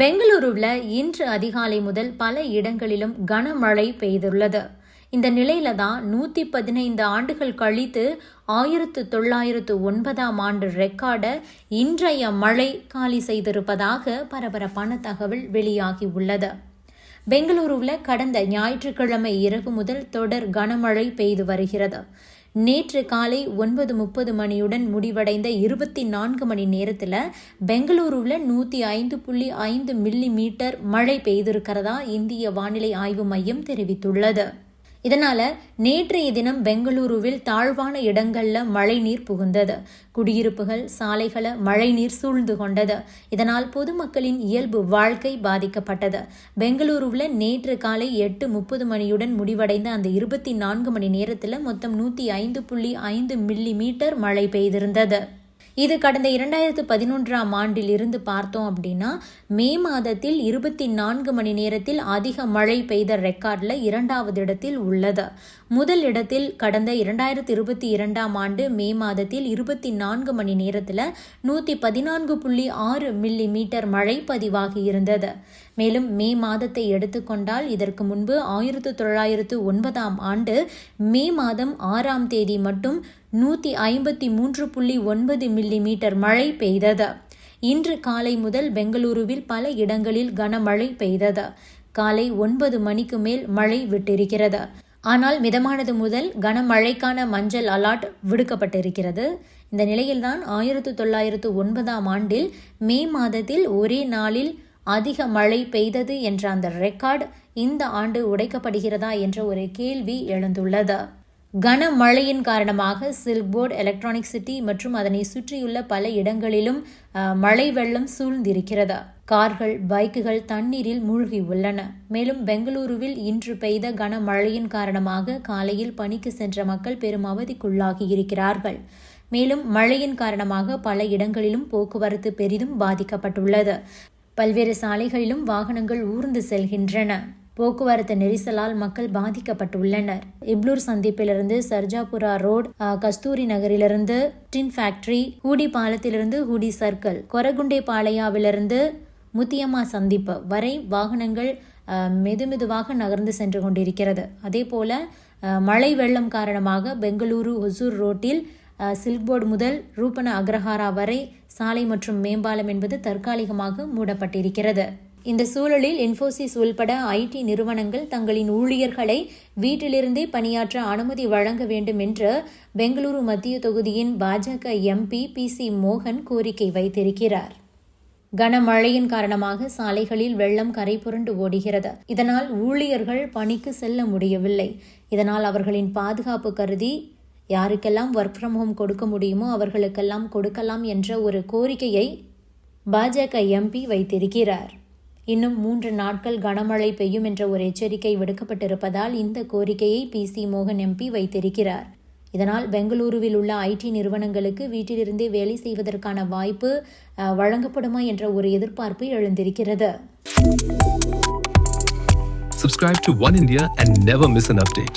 பெங்களூருவில் இன்று அதிகாலை முதல் பல இடங்களிலும் கனமழை பெய்துள்ளது. இந்த நிலையில தான் நூற்றி பதினைந்து ஆண்டுகள் கழித்து ஆயிரத்து தொள்ளாயிரத்து ஒன்பதாம் ஆண்டு ரெக்கார்டை இன்றைய மழை காலி செய்திருப்பதாக பரபரப்பான தகவல் வெளியாகி உள்ளது. பெங்களூருவில் கடந்த ஞாயிற்றுக்கிழமை இரவு முதல் தொடர் கனமழை பெய்து வருகிறது. நேற்று காலை ஒன்பது முப்பது மணியுடன் முடிவடைந்த இருபத்தி நான்கு மணி நேரத்தில் பெங்களூருவில் நூற்றி ஐந்து புள்ளி ஐந்து மில்லி மீட்டர் மழை பெய்திருக்கிறதா இந்திய வானிலை ஆய்வு மையம் தெரிவித்துள்ளது. இதனால நேற்றைய தினம் பெங்களூருவில் தாழ்வான இடங்கள்ல மழைநீர் புகுந்தது. குடியிருப்புகள் சாலைகளை மழைநீர் சூழ்ந்து கொண்டது. இதனால் பொதுமக்களின் இயல்பு வாழ்க்கை பாதிக்கப்பட்டது. பெங்களூருவில் நேற்று காலை எட்டு முப்பது மணியுடன் முடிவடைந்த அந்த இருபத்தி நான்கு மணி நேரத்தில் மொத்தம் நூற்றி ஐந்து புள்ளி ஐந்து மில்லி மீட்டர் மழை பெய்திருந்தது. இது கடந்த இரண்டாயிரத்து பதினொன்றாம் ஆண்டில் இருந்து பார்த்தோம் அப்படின்னா மே மாதத்தில் இருபத்தி நான்கு மணி நேரத்தில் அதிக மழை பெய்த ரெக்கார்டில் இரண்டாவது இடத்தில் உள்ளது. முதல் இடத்தில் கடந்த இரண்டாயிரத்தி இருபத்தி இரண்டாம் ஆண்டு மே மாதத்தில் இருபத்தி நான்கு மணி நேரத்தில் நூற்றி பதினான்கு புள்ளி ஆறு மில்லி மீட்டர் மழை பதிவாகி இருந்தது. மேலும் மே மாதத்தை எடுத்துக்கொண்டால் இதற்கு முன்பு ஆயிரத்து தொள்ளாயிரத்து ஒன்பதாம் ஆண்டு மே மாதம் ஆறாம் தேதி மட்டும் நூற்றி ஐம்பத்தி மூன்று புள்ளி ஒன்பது மில்லி மீட்டர் மழை பெய்தது. இன்று காலை முதல் பெங்களூருவில் பல இடங்களில் கனமழை பெய்தது. காலை ஒன்பது மணிக்கு மேல் மழை விட்டிருக்கிறது. ஆனால் மிதமானது முதல் கனமழைக்கான மஞ்சள் அலர்ட் விடுக்கப்பட்டிருக்கிறது. இந்த நிலையில்தான் ஆயிரத்து தொள்ளாயிரத்து ஒன்பதாம் ஆண்டில் மே மாதத்தில் ஒரே நாளில் அதிக மழை பெய்தது என்ற அந்த ரெக்கார்டு இந்த ஆண்டு உடைக்கப்படுகிறதா என்ற ஒரு கேள்வி எழுந்துள்ளது. கனமழையின் காரணமாக சில்க் போர்ட் எலக்ட்ரானிக் சிட்டி மற்றும் அதனை சுற்றியுள்ள பல இடங்களிலும் மழை வெள்ளம் சூழ்ந்திருக்கிறது. கார்கள் பைக்குகள் தண்ணீரில் மூழ்கி உள்ளன. மேலும் பெங்களூருவில் இன்று பெய்த கனமழையின் காரணமாக காலையில் பணிக்கு சென்ற மக்கள் பெரும் அவதிக்குள்ளாகி இருக்கிறார்கள். மேலும் மழையின் காரணமாக பல இடங்களிலும் போக்குவரத்து பெரிதும் பாதிக்கப்பட்டுள்ளது. பல்வேறு சாலைகளிலும் வாகனங்கள் ஊர்ந்து செல்கின்றன. போக்குவரத்து நெரிசலால் மக்கள் பாதிக்கப்பட்டுள்ளனர். இப்ளூர் சந்திப்பிலிருந்து சர்ஜாபுரா ரோடு கஸ்தூரி நகரிலிருந்து டின் ஃபேக்டரி ஹூடி பாலத்திலிருந்து ஹூடி சர்க்கிள் கொரகுண்டே பாளையாவிலிருந்து முத்தியம்மா சந்திப்பு வரை வாகனங்கள் மெதுமெதுவாக நகர்ந்து சென்று கொண்டிருக்கிறது. அதே போல மழை வெள்ளம் காரணமாக பெங்களூரு ஒசூர் ரோட்டில் சில்க் போர்டு முதல் ரூபன அக்ரஹாரா வரை சாலை மற்றும் மேம்பாலம் என்பது தற்காலிகமாக மூடப்பட்டிருக்கிறது. இந்த சூழலில் இன்ஃபோசிஸ் உள்பட ஐடி நிறுவனங்கள் தங்களின் ஊழியர்களை வீட்டிலிருந்தே பணியாற்ற அனுமதி வழங்க வேண்டும் என்று பெங்களூரு மத்திய தொகுதியின் பாஜக எம்பி பி சி மோகன் கோரிக்கை வைத்திருக்கிறார். கனமழையின் காரணமாக சாலைகளில் வெள்ளம் கரை புரண்டு ஓடுகிறது. இதனால் ஊழியர்கள் பணிக்கு செல்ல முடியவில்லை. இதனால் அவர்களின் பாதுகாப்பு கருதி யாருக்கெல்லாம் ஒர்க் ஃப்ரம் ஹோம் கொடுக்க முடியுமோ அவர்களுக்கெல்லாம் கொடுக்கலாம் என்ற ஒரு கோரிக்கையை பாஜக எம்பி வைத்திருக்கிறார். இன்னும் மூன்று நாட்கள் கனமழை பெய்யும் என்ற ஒரு எச்சரிக்கை விடுக்கப்பட்டிருப்பதால் இந்த கோரிக்கையை பி சி மோகன் எம்பி வைத்திருக்கிறார். இதனால் பெங்களூருவில் உள்ள ஐடி நிறுவனங்களுக்கு வீட்டிலிருந்தே வேலை செய்வதற்கான வாய்ப்பு வழங்கப்படுமா என்ற ஒரு எதிர்பார்ப்பு எழுந்திருக்கிறது. Subscribe to One India and never miss an update.